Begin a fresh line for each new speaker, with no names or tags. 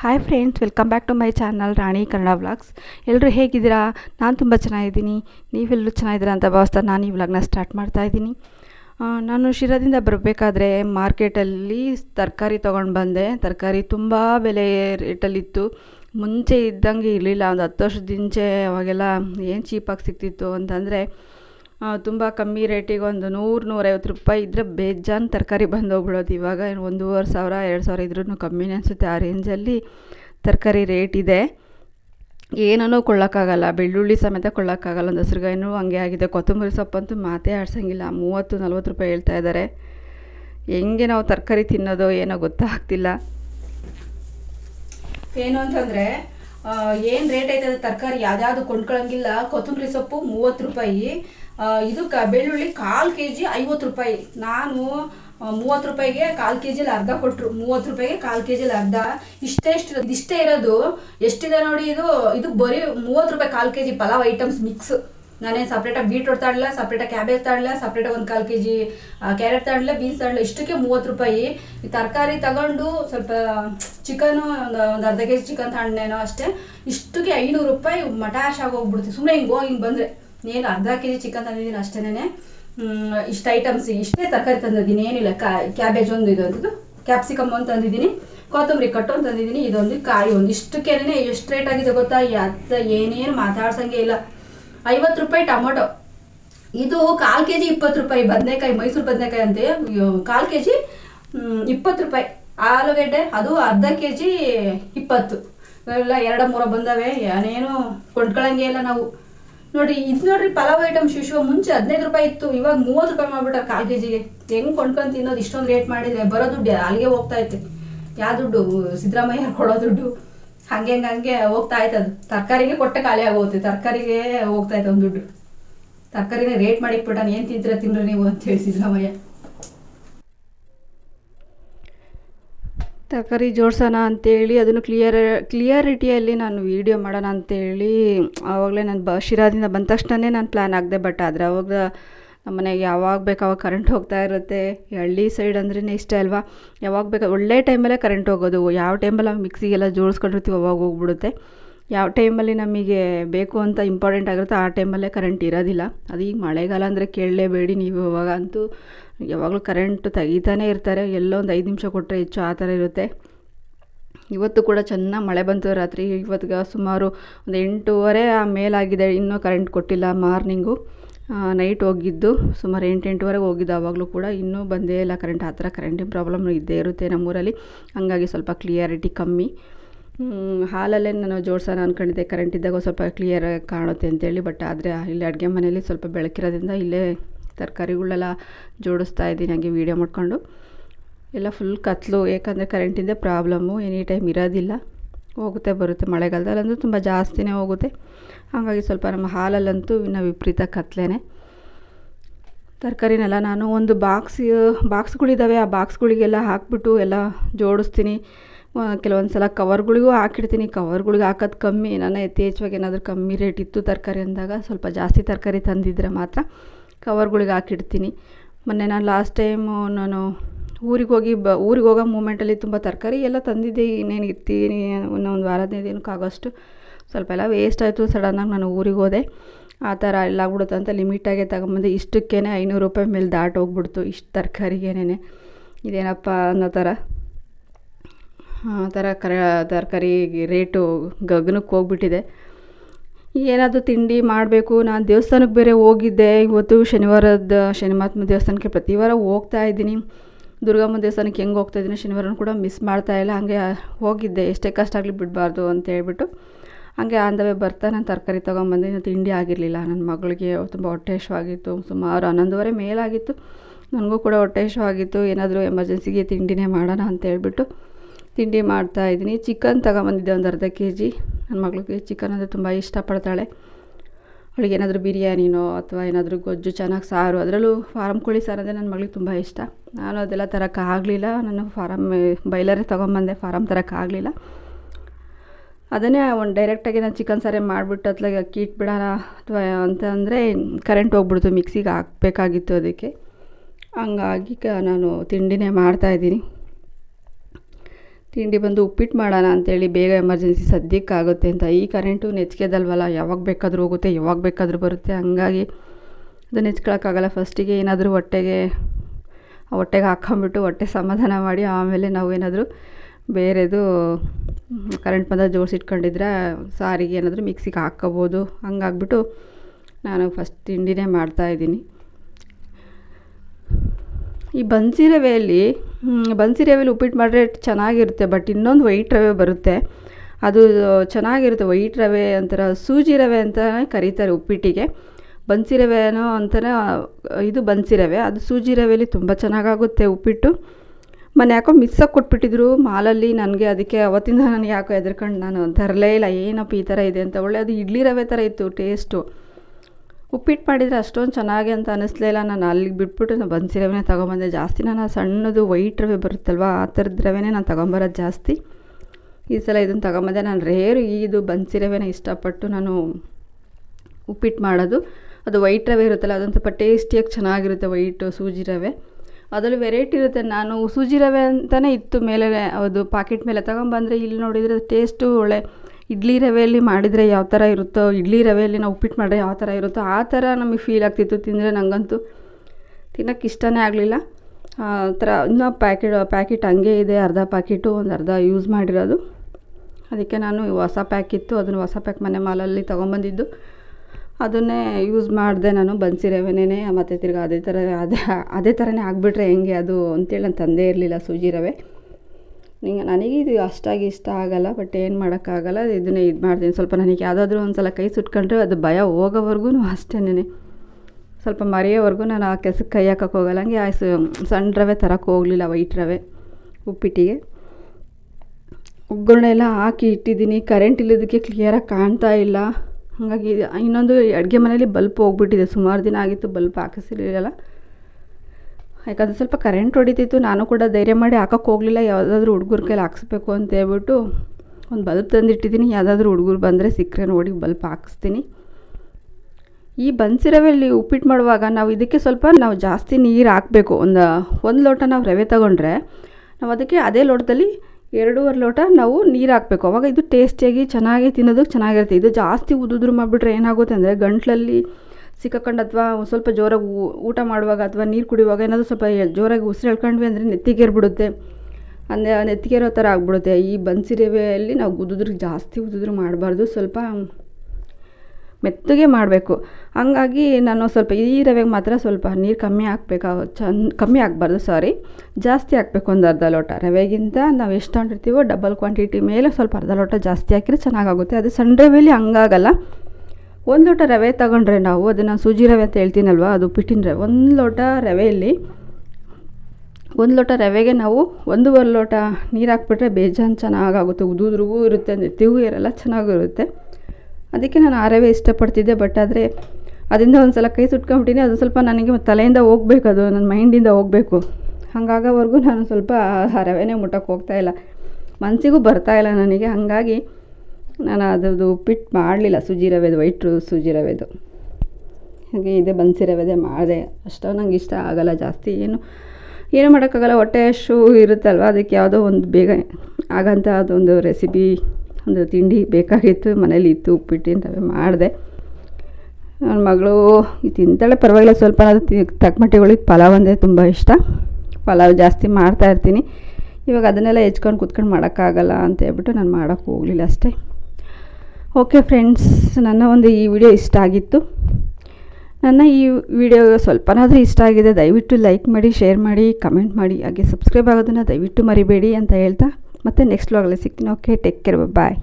Hi friends welcome back to my channel Rani Kannada vlogs ಎಲ್ಲರೂ ಹೇಗಿದ್ದೀರಾ? ನಾನು ತುಂಬ ಚೆನ್ನಾಗಿದ್ದೀನಿ. ನೀವೆಲ್ಲರೂ ಚೆನ್ನಾಗಿದ್ದೀರಾ ಅಂತ ಭಾವಿಸ್ತಾ ನಾನು ಈ ವ್ಲಾಗ್ನ ಸ್ಟಾರ್ಟ್ ಮಾಡ್ತಾ ಇದ್ದೀನಿ. ನಾನು ಶಿರಾದಿಂದ ಬರಬೇಕಾದ್ರೆ ಮಾರ್ಕೆಟಲ್ಲಿ ತರಕಾರಿ ತೊಗೊಂಡು ಬಂದೆ. ತರಕಾರಿ ತುಂಬ ಬೆಲೆ ರೇಟಲ್ಲಿತ್ತು. ಮುಂಚೆ ಇದ್ದಂಗೆ ಇರಲಿಲ್ಲ. ಒಂದು ಹತ್ತು ವರ್ಷದ ಮುಂಚೆ ಅವಾಗೆಲ್ಲ ಏನು ಚೀಪಾಗಿ ಸಿಗ್ತಿತ್ತು ಅಂತಂದರೆ ತುಂಬ ಕಮ್ಮಿ ರೇಟಿಗೆ ಒಂದು ನೂರು, ನೂರೈವತ್ತು ರೂಪಾಯಿ ಇದ್ದರೆ ಬೇಜಾನ್ ತರಕಾರಿ ಬಂದು ಹೋಗ್ಬಿಡೋದು ಇವಾಗ ಏನು ಒಂದೂವರೆ ಸಾವಿರ, ಎರಡು ಸಾವಿರ ಇದ್ರೂ ಕಮ್ಮಿನೇ ಅನಿಸುತ್ತೆ ಆ ರೇಂಜಲ್ಲಿ ತರಕಾರಿ ರೇಟ್ ಇದೆ. ಏನನ್ನೂ ಕೊಳ್ಳೋಕ್ಕಾಗಲ್ಲ. ಬೆಳ್ಳುಳ್ಳಿ ಸಮೇತ ಕೊಳ್ಳೋಕ್ಕಾಗಲ್ಲ. ಒಂದು ಹಸಿರುಗಾಯಿನೂ ಹಂಗೆ ಆಗಿದೆ. ಕೊತ್ತಂಬರಿ ಸೊಪ್ಪಂತೂ ಮಾತೇ ಆಡ್ಸಂಗಿಲ್ಲ. ಮೂವತ್ತು, ನಲ್ವತ್ತು ರೂಪಾಯಿ ಹೇಳ್ತಾ ಇದ್ದಾರೆ. ಹೆಂಗೆ ನಾವು ತರಕಾರಿ ತಿನ್ನೋದು ಏನೋ ಗೊತ್ತಾಗ್ತಿಲ್ಲ.
ಏನು ಅಂತಂದರೆ ಏನು ರೇಟ್ ಐತೆ ತರಕಾರಿ? ಯಾವುದಾದ್ರು ಕೊಂಡ್ಕೊಳ್ಳೋಂಗಿಲ್ಲ ಕೊತ್ತಂಬರಿ ಸೊಪ್ಪು ಮೂವತ್ತು ರೂಪಾಯಿ. ಇದು ಕ ಬೆಳ್ಳುಳ್ಳಿ ಕಾಲು ಕೆ ಜಿ ಐವತ್ತು ರೂಪಾಯಿ. ನಾನು ಮೂವತ್ತು ರೂಪಾಯಿಗೆ ಕಾಲು ಕೆ ಜಿಲಿ ಅರ್ಧ ಕೊಟ್ಟರು ಮೂವತ್ತು ರೂಪಾಯಿಗೆ ಕಾಲು ಕೆ ಜಿಲಿ ಅರ್ಧ. ಇಷ್ಟೇ ಇಷ್ಟು, ಇದಿಷ್ಟೇ ಇರೋದು. ಎಷ್ಟಿದೆ ನೋಡಿ ಇದು? ಇದು ಬರೀ ಮೂವತ್ತು ರೂಪಾಯಿ ಕಾಲು K G pulao items mix. ನಾನೇನು ಸಪ್ರೇಟಾಗಿ ಬೀಟ್ರೋಟ್ ತಗೊಳ್ಳ ಸಪ್ರೇಟಾಗಿ ಕ್ಯಾಬೇಜ್ ತಗೊಳ್ಳ ಸಪ್ರೇಟಾಗಿ ಒಂದು ಕಾಲು ಕೆ ಜಿ ಕ್ಯಾರೆಟ್ ತಗೊಳ್ಳ ಬೀನ್ಸ್ ತಗೊಳ್ಳ ಇಷ್ಟಕ್ಕೆ ಮೂವತ್ತು ರೂಪಾಯಿ. ಈ ತರಕಾರಿ ತಗೊಂಡು ಸ್ವಲ್ಪ ಚಿಕನು ಒಂದು ಒಂದು ಅರ್ಧ ಕೆ ಜಿ ಚಿಕನ್ ತಾಂಡೇನೋ ಅಷ್ಟೇ. ಇಷ್ಟಕ್ಕೆ ಐನೂರು ರೂಪಾಯಿ ಮಟಾಶ್ ಆಗೋಗ್ಬಿಡುತ್ತೆ. ಸುಮ್ಮನೆ ಹಿಂಗೆ ಹೋಗಿ ಹಿಂಗೆ ಬಂದರೆ. ಏನು ಅರ್ಧ ಕೆ ಜಿ ಚಿಕನ್ ತಂದಿದ್ದೀನಿ ಅಷ್ಟೇನೆ ಇಷ್ಟು ಐಟಮ್ಸ್ ಇಷ್ಟೇ ತರಕಾರಿ ತಂದಿದ್ದೀನಿ. ಏನಿಲ್ಲ ಕ್ಯಾಬೇಜ್ ಒಂದು ಇದು ಅಂತಿದ್ದು. ಕ್ಯಾಪ್ಸಿಕಮ್ ಒಂದು ತಂದಿದ್ದೀನಿ. ಕೊತ್ತಂಬರಿ ಕಟ್ಟು ಒಂದು ತಂದಿದ್ದೀನಿ. ಇದೊಂದು ಕಾಯಿ ಒಂದು ಇಷ್ಟಕ್ಕೇನೆ ಎಷ್ಟು ರೇಟ್ ಆಗಿದೆ ಗೊತ್ತಾ? ಅದ ಏನೇನು ಮಾತಾಡ್ಸಂಗೆ ಇಲ್ಲ. ಐವತ್ತು ರೂಪಾಯಿ ಟೊಮೊಟೊ. ಇದು ಕಾಲು ಕೆ ಜಿ ಇಪ್ಪತ್ತು ರೂಪಾಯಿ. ಬದನೆಕಾಯಿ, ಮೈಸೂರು ಬದನೆಕಾಯಿ ಅಂತೆ. ಕಾಲು ಕೆ ಜಿ ಇಪ್ಪತ್ತು ರೂಪಾಯಿ. ಆಲೂಗಡ್ಡೆ, ಅದು ಅರ್ಧ ಕೆ ಜಿ ಇಪ್ಪತ್ತು. ಇವೆಲ್ಲ ಎರಡು ಮೂರ ಬಂದವೆ. ಏನೇನು ಕೊಂಡ್ಕೊಳಂಗೆ ಇಲ್ಲ ನಾವು. ನೋಡಿ, ಇದು ನೋಡ್ರಿ ಪಲಾವ್ ಐಟಮ್ ಶಿಶು ಮುಂಚೆ ಹದಿನೈದು ರೂಪಾಯಿ ಇತ್ತು, ಇವಾಗ ಮೂವತ್ತು ರೂಪಾಯಿ ಮಾಡ್ಬಿಟ್ರೆ ಕಾಲು ಕೆ ಜಿಗೆ ಹೆಂಗೆ ಕೊಂಡ್ಕೊಂಡು ತಿನ್ನೋದು, ಇಷ್ಟೊಂದು ರೇಟ್ ಮಾಡಿದ್ರೆ ಬರೋ ದುಡ್ಡು ಅಲ್ಲಿಗೆ ಹೋಗ್ತಾ ಐತೆ ಯಾವ ದುಡ್ಡು? ಸಿದ್ದರಾಮಯ್ಯ ಕೊಡೋ ದುಡ್ಡು. ಹಂಗೆ ಹಂಗೆ ಹಂಗೆ ಹೋಗ್ತಾ ಅದು. ತರಕಾರಿಗೆ ಕೊಟ್ಟೆ ಖಾಲಿ ಆಗೋಗುತ್ತೆ. ತರಕಾರಿಗೆ ಹೋಗ್ತಾ ಇತ್ತು ಒಂದು ದುಡ್ಡು. ತರಕಾರಿನೇ ರೇಟ್ ಮಾಡಿಕ್ಬಿಟ್ಟಾನ ಏನು ತಿಂತೀರ ತಿನ್ರಿ ನೀವು ಅಂತ ಹೇಳಿ ಸಿದ್ದರಾಮಯ್ಯ.
ತರಕಾರಿ ಜೋಡಿಸೋಣ ಅಂತೇಳಿ ಅದನ್ನು ಕ್ಲಿಯರ್ ಕ್ಲಿಯರಿಟಿಯಲ್ಲಿ ನಾನು ವೀಡಿಯೋ ಮಾಡೋಣ ಅಂತೇಳಿ ಆವಾಗಲೇ ನಾನು ಬ, ಶಿರಾದಿಂದ ಬಂದ ತಕ್ಷಣನೇ ನಾನು ಪ್ಲ್ಯಾನ್ ಆಗದೆ ಬಟ್ ಆದರೆ ಅವಾಗ ಮನೆಗೆ ಯಾವಾಗ ಬೇಕು ಅವಾಗ ಕರೆಂಟ್ ಹೋಗ್ತಾ ಇರುತ್ತೆ. ಹಳ್ಳಿ ಸೈಡ್ ಅಂದ್ರೇ ಇಷ್ಟ ಅಲ್ವಾ? ಯಾವಾಗ ಬೇಕು, ಒಳ್ಳೆ ಟೈಮಲ್ಲೇ ಕರೆಂಟ್ ಹೋಗೋದು. ಯಾವ ಟೈಮಲ್ಲಿ ಮಿಕ್ಸಿಗೆಲ್ಲ ಜೋಡಿಸ್ಕೊಂಡಿರ್ತೀವಿ, ಅವಾಗ ಹೋಗ್ಬಿಡುತ್ತೆ. ಯಾವ ಟೈಮಲ್ಲಿ ನಮಗೆ ಬೇಕು ಅಂತ ಇಂಪಾರ್ಟೆಂಟ್ ಆಗಿರುತ್ತೆ ಆ ಟೈಮಲ್ಲೇ ಕರೆಂಟ್ ಇರೋದಿಲ್ಲ. ಅದು ಈಗ ಮಳೆಗಾಲ ಅಂದರೆ ಕೇಳಲೇಬೇಡಿ ನೀವು ಇವಾಗ ಅಂತೂ. ಯಾವಾಗಲೂ ಕರೆಂಟ್ ತೆಗೀತಾನೆ ಇರ್ತಾರೆ. ಎಲ್ಲೋ ಒಂದು ಐದು ನಿಮಿಷ ಕೊಟ್ಟರೆ ಹೆಚ್ಚು ಆ ಥರ ಇರುತ್ತೆ. ಇವತ್ತು ಕೂಡ ಚೆನ್ನಾಗಿ ಮಳೆ ಬಂತು ರಾತ್ರಿ. ಇವತ್ತಿಗೆ ಸುಮಾರು ಒಂದು ಎಂಟೂವರೆ ಮೇಲಾಗಿದೆ. ಇನ್ನೂ ಕರೆಂಟ್ ಕೊಟ್ಟಿಲ್ಲ ಮಾರ್ನಿಂಗು ನೈಟ್ ಹೋಗಿದ್ದು. ಸುಮಾರು ಎಂಟು, ಎಂಟುವರೆಗೆ ಹೋಗಿದ್ದು ಆವಾಗಲೂ ಕೂಡ. ಇನ್ನೂ ಬಂದೇ ಇಲ್ಲ ಕರೆಂಟ್ ಆ ಥರ ಕರೆಂಟಿನ ಪ್ರಾಬ್ಲಮ್ ಇದ್ದೇ ಇರುತ್ತೆ ನಮ್ಮೂರಲ್ಲಿ. ಹಂಗಾಗಿ ಸ್ವಲ್ಪ ಕ್ಲಿಯರಿಟಿ ಕಮ್ಮಿ. ಹಾಲಲ್ಲೇ ನಾನು ಜೋಡಿಸೋಣ ಅಂದ್ಕೊಂಡಿದ್ದೆ ಕರೆಂಟ್ ಇದ್ದಾಗ ಸ್ವಲ್ಪ ಕ್ಲಿಯರ್ ಕಾಣುತ್ತೆ ಅಂತೇಳಿ ಬಟ್ ಆದರೆ ಇಲ್ಲಿ ಅಡುಗೆ ಮನೇಲಿ ಸ್ವಲ್ಪ ಬೆಳಕಿರೋದ್ರಿಂದ ಇಲ್ಲೇ ತರಕಾರಿಗಳೆಲ್ಲ ಜೋಡಿಸ್ತಾ ಇದ್ದೀನಿ, ಹಾಗೆ ವೀಡಿಯೋ ಮಾಡ್ಕೊಂಡು. ಎಲ್ಲ ಫುಲ್ ಕತ್ತಲು ಏಕೆಂದರೆ ಕರೆಂಟಿಂದ ಪ್ರಾಬ್ಲಮ್ಮು ಎನಿ ಟೈಮ್ ಇರೋದಿಲ್ಲ. ಹೋಗುತ್ತೆ, ಬರುತ್ತೆ. ಮಳೆಗಾಲದಲ್ಲಂತೂ ತುಂಬ ಜಾಸ್ತಿನೇ ಹೋಗುತ್ತೆ. ಹಾಗಾಗಿ ಸ್ವಲ್ಪ ನಮ್ಮ ಹಾಲಲ್ಲಂತೂ ಇನ್ನು ವಿಪರೀತ ಕತ್ಲೇನೆ. ತರಕಾರಿನೆಲ್ಲ ನಾನು ಒಂದು ಬಾಕ್ಸ್ ಬಾಕ್ಸ್ಗಳಿದ್ದಾವೆ ಆ ಬಾಕ್ಸ್ಗಳಿಗೆಲ್ಲ ಹಾಕ್ಬಿಟ್ಟು ಎಲ್ಲ ಜೋಡಿಸ್ತೀನಿ. ಕೆಲವೊಂದು ಸಲ ಕವರ್ಗಳಿಗೂ ಹಾಕಿಡ್ತೀನಿ. ಕವರ್ಗಳಿಗೆ ಹಾಕೋದು ಕಮ್ಮಿ ನಾನು ಯಥೇಚ್ಛವಾಗಿ ಏನಾದರೂ ಕಮ್ಮಿ ರೇಟ್ ಇತ್ತು ತರಕಾರಿ ಅಂದಾಗ ಸ್ವಲ್ಪ ಜಾಸ್ತಿ ತರಕಾರಿ ತಂದಿದ್ದರೆ ಮಾತ್ರ ಕವರ್ಗಳಿಗೆ ಹಾಕಿಡ್ತೀನಿ. ಮೊನ್ನೆ ನಾನು ಲಾಸ್ಟ್ ಟೈಮು ನಾನು ಊರಿಗೆ ಹೋಗಿ ಬ, ಊರಿಗೆ ಹೋಗೋ ಮೂಮೆಂಟಲ್ಲಿ ತುಂಬ ತರಕಾರಿ ಎಲ್ಲ ತಂದಿದ್ದೆ. ಇನ್ನೇನು ಇರ್ತೀನಿ ಇನ್ನೂ ಒಂದು ವಾರದ ದಿನಕ್ಕಾಗೋಷ್ಟು ಸ್ವಲ್ಪ ಎಲ್ಲ ವೇಸ್ಟ್ ಆಯಿತು ಸಡನ್ನಾಗಿ ನಾನು ಊರಿಗೆ ಹೋದೆ. ಆ ಥರ ಎಲ್ಲ ಆಗ್ಬಿಡುತ್ತೆ ಅಂತ ಲಿಮಿಟಾಗೆ ತಗೊಂಬಂದೆ. ಇಷ್ಟಕ್ಕೇ ಐನೂರು ರೂಪಾಯಿ ಮೇಲೆ ದಾಟೋಗ್ಬಿಡ್ತು ಇಷ್ಟು ತರಕಾರಿಗೇನೆ ಇದೇನಪ್ಪ ಅನ್ನೋ ಥರ. ಆ ಥರ ಕರ, ತರಕಾರಿ ರೇಟು ಗಗನಕ್ಕೆ ಹೋಗ್ಬಿಟ್ಟಿದೆ. ಏನಾದರೂ ತಿಂಡಿ ಮಾಡಬೇಕು. ನಾನು ದೇವಸ್ಥಾನಕ್ಕೆ ಬೇರೆ ಹೋಗಿದ್ದೆ. ಇವತ್ತು ಶನಿವಾರದ, ಶನಿಮಾತ್ಮ ದೇವಸ್ಥಾನಕ್ಕೆ ಪ್ರತಿ ವಾರ ಹೋಗ್ತಾ ಇದ್ದೀನಿ. ದುರ್ಗಮ್ಮ ದೇವಸ್ಥಾನಕ್ಕೆ ಹೆಂಗೆ ಹೋಗ್ತಾ ಇದ್ದೀನಿ ಶನಿವಾರನೂ ಕೂಡ ಮಿಸ್ ಮಾಡ್ತಾ ಇಲ್ಲ. ಹಾಗೆ ಹೋಗಿದ್ದೆ. ಎಷ್ಟೇ ಕಷ್ಟ ಆಗಲಿ ಬಿಡಬಾರ್ದು ಅಂತ ಹೇಳ್ಬಿಟ್ಟು. ಹಾಗೆ ಆನ್ ದ ವೇ ಬರ್ತಾ ನಾನು ತರಕಾರಿ ತೊಗೊಂಬಂದೆ. ತಿಂಡಿ ಆಗಿರಲಿಲ್ಲ. ನನ್ನ ಮಗಳಿಗೆ ತುಂಬ ಹೊಟ್ಟೆ ಹಶ್ವಾಗಿತ್ತು ಸುಮಾರು ಹನ್ನೊಂದುವರೆ ಮೇಲಾಗಿತ್ತು. ನನಗೂ ಕೂಡ ಹೊಟ್ಟೆ ಹಶ್ವಾಗಿತ್ತು ಏನಾದರೂ ಎಮರ್ಜೆನ್ಸಿಗೆ ತಿಂಡಿನೇ ಮಾಡೋಣ ಅಂತ ಹೇಳ್ಬಿಟ್ಟು. ತಿಂಡಿ ಮಾಡ್ತಾ ಇದ್ದೀನಿ. ಚಿಕನ್ ತಗೊಂಬಂದಿದ್ದೆ ಒಂದು ಅರ್ಧ ಕೆ ಜಿ ನನ್ನ ಮಗಳಿಗೆ ಚಿಕನ್ ಅಂದರೆ ತುಂಬ ಇಷ್ಟಪಡ್ತಾಳೆ. ಅವಳಿಗೆ ಏನಾದರೂ ಬಿರಿಯಾನಿನೋ ಅಥವಾ ಏನಾದರೂ ಗೊಜ್ಜು, ಚೆನ್ನಾಗಿ ಸಾರು, ಅದರಲ್ಲೂ ಫಾರಮ್ ಕೋಳಿ ಸಾರು ಅಂದರೆ ನನ್ನ ಮಗಳಿಗೆ ತುಂಬ ಇಷ್ಟ. ನಾನು ಅದೆಲ್ಲ ತರೋಕ್ಕಾಗಲಿಲ್ಲ ನಾನು ಫಾರಮ್ ಬೈಲರೇ ತೊಗೊಂಬಂದೆ ಫಾರಮ್ ತರೋಕ್ಕಾಗಲಿಲ್ಲ ಅದನ್ನೇ ಒಂದು ಡೈರೆಕ್ಟಾಗಿ ನಾನು ಚಿಕನ್ ಸಾರೇ ಮಾಡಿಬಿಟ್ಟು ಅತ್ಲಾಗೆ ಅಕ್ಕಿ ಇಟ್ಬಿಡೋಣ ಅಥವಾ ಅಂತಂದರೆ ಕರೆಂಟ್ ಹೋಗ್ಬಿಡ್ತು ಮಿಕ್ಸಿಗೆ ಹಾಕ್ಬೇಕಾಗಿತ್ತು ಅದಕ್ಕೆ. ಹಂಗಾಗಿ ನಾನು ತಿಂಡಿನೇ ಮಾಡ್ತಾಯಿದ್ದೀನಿ ತಿಂಡಿ ಬಂದು ಉಪ್ಪಿಟ್ಟು ಮಾಡೋಣ ಅಂತೇಳಿ ಬೇಗ ಎಮರ್ಜೆನ್ಸಿ ಸದ್ಯಕ್ಕಾಗುತ್ತೆ ಅಂತ. ಈ ಕರೆಂಟು ನೆಚ್ಕೆದಲ್ವಲ್ಲ, ಯಾವಾಗ ಬೇಕಾದರೂ ಹೋಗುತ್ತೆ, ಯಾವಾಗ ಬೇಕಾದರೂ ಬರುತ್ತೆ. ಹಂಗಾಗಿ ಅದು ನೆಚ್ಕೊಳ್ಳೋಕ್ಕಾಗಲ್ಲ ಫಸ್ಟಿಗೆ ಏನಾದರೂ ಹೊಟ್ಟೆಗೆ ಹೊಟ್ಟೆಗೆ ಹಾಕ್ಕೊಂಬಿಟ್ಟು ಹೊಟ್ಟೆ ಸಮಾಧಾನ ಮಾಡಿ, ಆಮೇಲೆ ನಾವು ಏನಾದರೂ ಬೇರೆದು ಕರೆಂಟ್ ಬಂದ ಜೋಡಿಸಿಟ್ಕೊಂಡಿದ್ರೆ ಸಾರಿಗೆ ಏನಾದರೂ ಮಿಕ್ಸಿಗೆ ಹಾಕ್ಕೋಬೋದು. ಹಂಗಾಗ್ಬಿಟ್ಟು ನಾನು ಫಸ್ಟ್ ತಿಂಡಿನೇ ಮಾಡ್ತಾಯಿದ್ದೀನಿ ಈ ಬನ್ಸಿ ರವೆಯಲ್ಲಿ ಬನ್ಸಿ ರವೆಯಲ್ಲಿ ಉಪ್ಪಿಟ್ಟು ಮಾಡಿದ್ರೆ ಚೆನ್ನಾಗಿರುತ್ತೆ ಬಟ್ ಇನ್ನೊಂದು ವೈಟ್ ರವೆ ಬರುತ್ತೆ. ಅದು ಚೆನ್ನಾಗಿರುತ್ತೆ, ವೈಟ್ ರವೆ ಅಂತಾರೆ ಸೂಜಿ ರವೆ ಅಂತ ಕರೀತಾರೆ ಉಪ್ಪಿಟ್ಟಿಗೆ. ಬನ್ಸಿ ರವೆನೋ ಅಂತಾರೆ ಇದು ಬನ್ಸಿ ರವೆ ಅದು ಸೂಜಿ ರವೆಯಲ್ಲಿ ತುಂಬ ಚೆನ್ನಾಗಾಗುತ್ತೆ ಉಪ್ಪಿಟ್ಟು. ಮನೆ ಯಾಕೋ ಮಿಸ್ಸಾಗಿ ಕೊಟ್ಬಿಟ್ಟಿದ್ರು, ಮಾಲಲ್ಲಿ ನನಗೆ ಅದಕ್ಕೆ ಅವತ್ತಿಂದ ನನಗೆ ಯಾಕೋ ಎದ್ರಕಂಡು ನಾನು ತರಲೇ ಇಲ್ಲ, ಏನಪ್ಪ ಈ ಥರ ಇದೆ ಅಂತ. ಒಳ್ಳೆ ಅದು ಇಡ್ಲಿ ರವೆ ಥರ ಇತ್ತು ಟೇಸ್ಟು ಉಪ್ಪಿಟ್ಟು ಮಾಡಿದರೆ ಅಷ್ಟೊಂದು ಚೆನ್ನಾಗಿ ಅಂತ ಅನ್ನಿಸ್ಲೇ ಇಲ್ಲ. ನಾನು ಅಲ್ಲಿಗೆ ಬಿಟ್ಬಿಟ್ಟು ನಾನು ಬನ್ಸಿ ರವೆನೇ ತೊಗೊಂಬಂದೆ. ಜಾಸ್ತಿ ನಾನು ಸಣ್ಣದು ವೈಟ್ ರವೆ ಬರುತ್ತಲ್ವ, ಆ ಥರದ ರವೆನೇ ನಾನು ತೊಗೊಂಬರೋದು ಜಾಸ್ತಿ. ಈ ಸಲ ಇದನ್ನು ತೊಗೊಂಬಂದೆ. ನಾನು ರೇರು ಇದು ಬನ್ಸಿ ರವೆನ ಇಷ್ಟಪಟ್ಟು ನಾನು ಉಪ್ಪಿಟ್ಟು ಮಾಡೋದು. ಅದು ವೈಟ್ ರವೆ ಇರುತ್ತಲ್ಲ, ಅದೊಂದು ಸ್ವಲ್ಪ ಟೇಸ್ಟಿಯಾಗಿ ಚೆನ್ನಾಗಿರುತ್ತೆ ವೈಟು ಸೂಜಿ ರವೆ. ಅದರಲ್ಲಿ ವೆರೈಟಿ ಇರುತ್ತೆ. ನಾನು ಸೂಜಿ ರವೆ ಅಂತಲೇ ಇತ್ತು. ಮೇಲೆ ಅದು ಪಾಕೆಟ್ ಮೇಲೆ ತೊಗೊಂಬಂದರೆ ಇಲ್ಲಿ ನೋಡಿದರೆ ಟೇಸ್ಟು ಒಳ್ಳೆ ಇಡ್ಲಿ ರವೆಯಲ್ಲಿ ಮಾಡಿದರೆ ಯಾವ ಥರ ಇರುತ್ತೋ, ಇಡ್ಲಿ ರವೆಯಲ್ಲಿ ನಾವು ಉಪ್ಪಿಟ್ಟು ಮಾಡಿದ್ರೆ ಯಾವ ಥರ ಇರುತ್ತೋ, ಆ ಥರ ನಮಗೆ ಫೀಲ್ ಆಗ್ತಿತ್ತು. ತಿಂದರೆ ನನಗಂತೂ ತಿನ್ನೋಕ್ಕೆ ಇಷ್ಟನೇ ಆಗಲಿಲ್ಲ. ಆ ಥರ ಇನ್ನೂ ಪ್ಯಾಕೆಟ್ ಪ್ಯಾಕೆಟ್ ಹಂಗೆ ಇದೆ, ಅರ್ಧ ಪ್ಯಾಕೆಟು, ಒಂದು ಅರ್ಧ ಯೂಸ್ ಮಾಡಿರೋದು. ಅದಕ್ಕೆ ನಾನು ಹೊಸ ಪ್ಯಾಕ್ ಇತ್ತು, ಅದನ್ನು ಹೊಸ ಪ್ಯಾಕ್ ಮನೆ ಮಾಲಲ್ಲಿ ತೊಗೊಂಬಂದಿದ್ದು. ಅದನ್ನೇ ಯೂಸ್ ಮಾಡಿದೆ ನಾನು ಬನ್ಸಿ ರವೆನೇ ಮತ್ತು ತಿರ್ಗಿ ಅದೇ ಥರ, ಅದೇ ಅದೇ ಥರನೇ ಆಗಿಬಿಟ್ರೆ ಹೆಂಗೆ ಅದು ಅಂತೇಳಿ ನಾನು ತಂದೇ ಇರಲಿಲ್ಲ ಸೂಜಿ ರವೆ. ನಿಂಗೆ ನನಗೆ ಇದು ಅಷ್ಟಾಗಿ ಇಷ್ಟ ಆಗಲ್ಲ ಬಟ್ ಏನು ಮಾಡೋಕ್ಕಾಗಲ್ಲ, ಇದನ್ನೇ ಇದು ಮಾಡ್ತೀನಿ. ಸ್ವಲ್ಪ ನನಗೆ ಯಾವುದಾದ್ರೂ ಒಂದು ಸಲ ಕೈ ಸುಟ್ಕೊಂಡ್ರೆ ಅದು ಭಯ ಹೋಗೋವರೆಗೂ ಅಷ್ಟೇನೆ ಸ್ವಲ್ಪ ಮರೆಯೋವರೆಗೂ ನಾನು ಆ ಕೆಸಕ್ಕೆ ಕೈ ಹಾಕಕ್ಕೆ ಹೋಗಲ್ಲ. ಹಂಗೆ ಆ ಸ- ಸಣ್ಣ ರವೆ ತರಕ್ಕೆ ಹೋಗಲಿಲ್ಲ ವೈಟ್ ರವೆ ಉಪ್ಪಿಟ್ಟಿಗೆ. ಒಗ್ಗರಣೆ ಎಲ್ಲ ಹಾಕಿ ಇಟ್ಟಿದ್ದೀನಿ. ಕರೆಂಟ್ ಇಲ್ಲದಕ್ಕೆ ಕ್ಲಿಯರಾಗಿ ಕಾಣ್ತಾ ಇಲ್ಲ. ಹಾಗಾಗಿ ಇನ್ನೊಂದು ಅಡುಗೆ ಮನೇಲಿ ಬಲ್ಪ್ ಹೋಗ್ಬಿಟ್ಟಿದೆ. ಸುಮಾರು ದಿನ ಆಗಿತ್ತು ಬಲ್ಪ್ ಹಾಕಿಸಿರಲಿಲ್ಲ. ಯಾಕಂದರೆ ಸ್ವಲ್ಪ ಕರೆಂಟ್ ಹೊಡಿತಿತ್ತು, ನಾನು ಕೂಡ ಧೈರ್ಯ ಮಾಡಿ ಹಾಕಕ್ಕೆ ಹೋಗಲಿಲ್ಲ, ಯಾವುದಾದ್ರೂ ಹುಡುಗರ ಕೈಲಿ ಹಾಕ್ಸ್ಬೇಕು ಅಂತ ಹೇಳ್ಬಿಟ್ಟು ಒಂದು ಬಲ್ಬ್ ತಂದಿಟ್ಟಿದ್ದೀನಿ. ಯಾವುದಾದ್ರೂ ಹುಡುಗರು ಬಂದರೆ ಸಿಕ್ಕರೆ ನೋಡಿ ಬಲ್ಬ್ ಹಾಕಿಸ್ತೀನಿ. ಈ ಬನ್ಸಿರವೆಲ್ಲಿ ಉಪ್ಪಿಟ್ಟು ಮಾಡುವಾಗ ನಾವು ಇದಕ್ಕೆ ಸ್ವಲ್ಪ ನಾವು ಜಾಸ್ತಿ ನೀರು ಹಾಕಬೇಕು. ಒಂದು ಒಂದು ಲೋಟ ನಾವು ರವೆ ತಗೊಂಡ್ರೆ ನಾವು ಅದಕ್ಕೆ ಅದೇ ಲೋಟದಲ್ಲಿ ಎರಡೂವರೆ ಲೋಟ ನಾವು ನೀರು ಹಾಕಬೇಕು. ಅವಾಗ ಇದು ಟೇಸ್ಟಿಯಾಗಿ ಚೆನ್ನಾಗಿ ತಿನ್ನೋದಕ್ಕೆ ಚೆನ್ನಾಗಿರುತ್ತೆ. ಇದು ಜಾಸ್ತಿ ಉದುದ್ರು ಮಾಡಿಬಿಟ್ರೆ ಏನಾಗುತ್ತೆ ಅಂದರೆ ಗಂಟ್ಲಲ್ಲಿ ಸಿಕ್ಕಾಕೊಂಡು ಅಥವಾ ಸ್ವಲ್ಪ ಜೋರಾಗಿ ಊಟ ಮಾಡುವಾಗ ಅಥವಾ ನೀರು ಕುಡಿಯುವಾಗ ಏನಾದರೂ ಸ್ವಲ್ಪ ಜೋರಾಗಿ ಉಸಿರು ಹೇಳ್ಕೊಂಡ್ವಿ ಅಂದರೆ ನೆತ್ತಿಗೇರ್ಬಿಡುತ್ತೆ ಅಂದರೆ ನೆತ್ತಿಗೇರೋ ಥರ ಆಗ್ಬಿಡುತ್ತೆ. ಈ ಬನ್ಸಿ ರವೆಯಲ್ಲಿ ನಾವು ಉದುದ್ರು ಜಾಸ್ತಿ ಉದ್ದಿದ್ರೆ ಮಾಡಬಾರ್ದು. ಸ್ವಲ್ಪ ಮೆತ್ತಗೆ ಮಾಡಬೇಕು. ಹಂಗಾಗಿ ನಾನು ಸ್ವಲ್ಪ ಈ ರವೆಗೆ ಮಾತ್ರ ಸ್ವಲ್ಪ ನೀರು ಕಮ್ಮಿ ಹಾಕ್ಬೇಕು, ಚಂದ, ಕಮ್ಮಿ ಆಗಬಾರ್ದು ಸಾರಿ. ಜಾಸ್ತಿ ಹಾಕಬೇಕು ಒಂದು ಅರ್ಧ ಲೋಟ. ರವೆಗಿಂತ ನಾವು ಎಷ್ಟು ತಗೊಂಡಿರ್ತೀವೋ ಡಬಲ್ ಕ್ವಾಂಟಿಟಿ ಮೇಲೆ ಸ್ವಲ್ಪ ಅರ್ಧ ಲೋಟ ಜಾಸ್ತಿ ಹಾಕಿದ್ರೆ ಚೆನ್ನಾಗಾಗುತ್ತೆ. ಅದು ಸಣ್ಣ ರವೆಯಲ್ಲಿ ಹಂಗಾಗಲ್ಲ. ಒಂದು ಲೋಟ ರವೆ ತಗೊಂಡ್ರೆ ನಾವು ಅದನ್ನು ಸೂಜಿ ರವೆ ಅಂತ ಹೇಳ್ತೀನಲ್ವ, ಅದು ಉಪ್ಪಿಟ್ಟಿನ ರವೆ. ಒಂದು ಲೋಟ ರವೆಯಲ್ಲಿ, ಒಂದು ಲೋಟ ರವೆಗೆ ನಾವು ಒಂದೂವರೆ ಲೋಟ ನೀರು ಹಾಕ್ಬಿಟ್ರೆ ಬೇಜಾನ್ ಚೆನ್ನಾಗಾಗುತ್ತೆ. ಉದುದ್ರಿಗೂ ಇರುತ್ತೆ ನೆತ್ತಿಗೂ ಇರಲ್ಲ ಚೆನ್ನಾಗೂ ಇರುತ್ತೆ ಅದಕ್ಕೆ ನಾನು ಆ ರವೆ ಇಷ್ಟಪಡ್ತಿದ್ದೆ ಬಟ್ ಆದರೆ ಅದರಿಂದ ಒಂದು ಸಲ ಕೈ ಸುಟ್ಕೊಂಬಿಟ್ಟಿನಿ ಅದು ಸ್ವಲ್ಪ ನನಗೆ ತಲೆಯಿಂದ ಹೋಗ್ಬೇಕು, ಅದು ನನ್ನ ಮೈಂಡಿಂದ ಹೋಗಬೇಕು. ಹಾಗಾಗೋವರೆಗೂ ನಾನು ಸ್ವಲ್ಪ ಆ ರವೆನೇ ಮುಟ್ಟಕ್ಕೆ ಹೋಗ್ತಾಯಿಲ್ಲ ಮನಸ್ಸಿಗೂ ಬರ್ತಾಯಿಲ್ಲ ನನಗೆ. ಹಾಗಾಗಿ ನಾನು ಅದರದ್ದು ಉಪ್ಪಿಟ್ಟು ಮಾಡಲಿಲ್ಲ. ಸುಜಿ ರವೆದು, ವೈಟ್ ಸುಜಿ ರವೆದು. ಹಾಗೆ ಇದೆ ಬನ್ಸಿ ರವೆದೆ ಮಾಡಿದೆ. ಅಷ್ಟು ನಂಗೆ ಇಷ್ಟ ಆಗೋಲ್ಲ ಜಾಸ್ತಿ. ಏನು ಏನು ಮಾಡೋಕ್ಕಾಗಲ್ಲ. ಹೊಟ್ಟೆ ಶೂ ಇರುತ್ತಲ್ವ? ಅದಕ್ಕೆ ಯಾವುದೋ ಒಂದು ಬೇಗ ಆಗಂಥ ಅದೊಂದು ರೆಸಿಪಿ, ಒಂದು ತಿಂಡಿ ಬೇಕಾಗಿತ್ತು. ಮನೇಲಿ ಇತ್ತು ಉಪ್ಪಿಟ್ಟು ರವೆ ಮಾಡಿದೆ. ನನ್ನ ಮಗಳು ಇದು ತಿಂತಾಳೆ. ಪರವಾಗಿಲ್ಲ. ಸ್ವಲ್ಪ ತಕ್ಕಮಟ್ಟಿಗಳಿಗೆ ಪಲಾವ್ ಅಂದರೆ ತುಂಬ ಇಷ್ಟ. ಪಲಾವ್ ಜಾಸ್ತಿ ಮಾಡ್ತಾ ಇರ್ತೀನಿ. ಇವಾಗ ಅದನ್ನೆಲ್ಲ ಹೆಚ್ಕೊಂಡು ಕುತ್ಕೊಂಡು ಮಾಡೋಕ್ಕಾಗಲ್ಲ ಅಂತ ಹೇಳ್ಬಿಟ್ಟು ನಾನು ಮಾಡೋಕ್ಕೆ ಹೋಗಲಿಲ್ಲ ಅಷ್ಟೇ. ಓಕೆ ಫ್ರೆಂಡ್ಸ್ ನನ್ನ ಒಂದು ಈ ವಿಡಿಯೋ ಇಷ್ಟ ಆಗಿತ್ತು. ನನ್ನ ಈ ವಿಡಿಯೋ ಸ್ವಲ್ಪನಾದರೂ ಇಷ್ಟ ಆಗಿದೆ ದಯವಿಟ್ಟು ಲೈಕ್ ಮಾಡಿ ಶೇರ್ ಮಾಡಿ ಕಮೆಂಟ್ ಮಾಡಿ, ಹಾಗೆ ಸಬ್ಸ್ಕ್ರೈಬ್ ಆಗೋದನ್ನು ದಯವಿಟ್ಟು ಮರಿಬೇಡಿ ಅಂತ ಹೇಳ್ತಾ ಮತ್ತೆ ನೆಕ್ಸ್ಟ್ ವ್ಲಾಗಲ್ಲಿ ಸಿಗ್ತೀನಿ. Okay take care bye